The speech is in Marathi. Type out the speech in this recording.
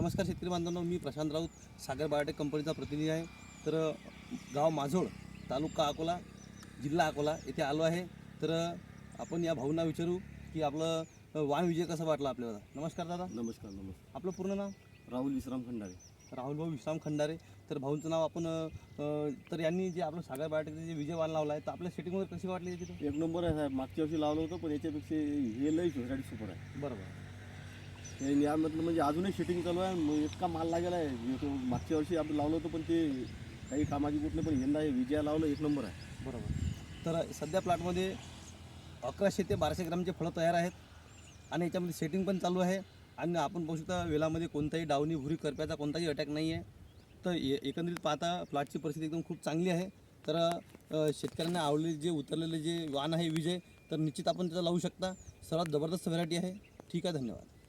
नमस्कार शेतकरी बांधवांनो मी प्रशांत राऊत सागर बायोटेक कंपनीचा प्रतिनिधी आहे. तर गाव माझोळ तालुका अकोला जिल्हा अकोला येथे आलो आहे. तर आपण या भाऊंना विचारू की आपलं वाण विजय कसा वाटला आपल्याला? नमस्कार दादा. नमस्कार नमस्कार. आपलं पूर्ण नाव? राहुल विश्राम खंडारे. राहुल भाऊ विश्राम खंडारे. तर भाऊंचं नाव आपण तर यांनी जे आपलं सागर बायोटेकचे जे विजय वाण लावला आहे तर आपल्या सेटिंग वगैरे कशी वाटली तिथे एक नंबर आहे साहेब. मागच्या वर्षी लावलं होतं पण याच्यापेक्षा हे लई सुपर आहे. बरोबर. हे यामधलं म्हणजे अजूनही शूटिंग चालू आहे. मग इतका माल लागेला आहे. तो मागच्या वर्षी आपण लावलं होतं पण ते काही कामाची कुठले पण यंदा हे विजया लावलं एक नंबर आहे. बरोबर. तर सध्या प्लॉटमध्ये अकराशे ते बाराशे ग्रामचे फळं तयार आहेत आणि याच्यामध्ये सेटिंग पण चालू आहे. आणि आपण पाहू शकता वेलामध्ये कोणताही डावणी भुरी करप्याचा कोणताही अटॅक नाही आहे तर ए एकंदरीत पाहता प्लॉटची परिस्थिती एकदम खूप चांगली आहे. तर अ, शेतकऱ्यांना आवडले जे उतरलेले जे वाण आहे विजय तर निश्चित आपण त्याचा लावू शकता. सर्वात जबरदस्त व्हरायटी आहे. ठीक आहे धन्यवाद.